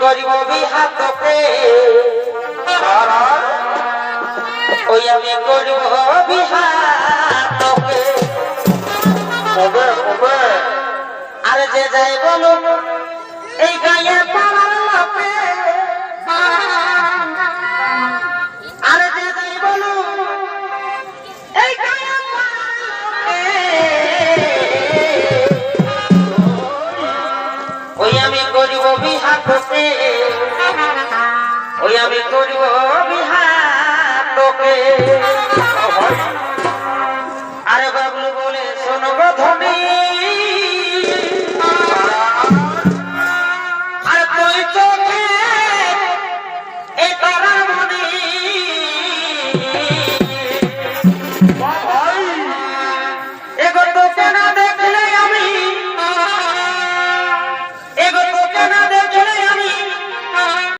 করিব বিহা তোকে ওই আমি করিব বিহা তোকে কবে কবে আরে যে যাই বলুন এই গায়ে আমি করব বিহার তোকে। আরে বাবলু বলে শোনব ধনী। আরে তুই চোখে এ তারা মনি।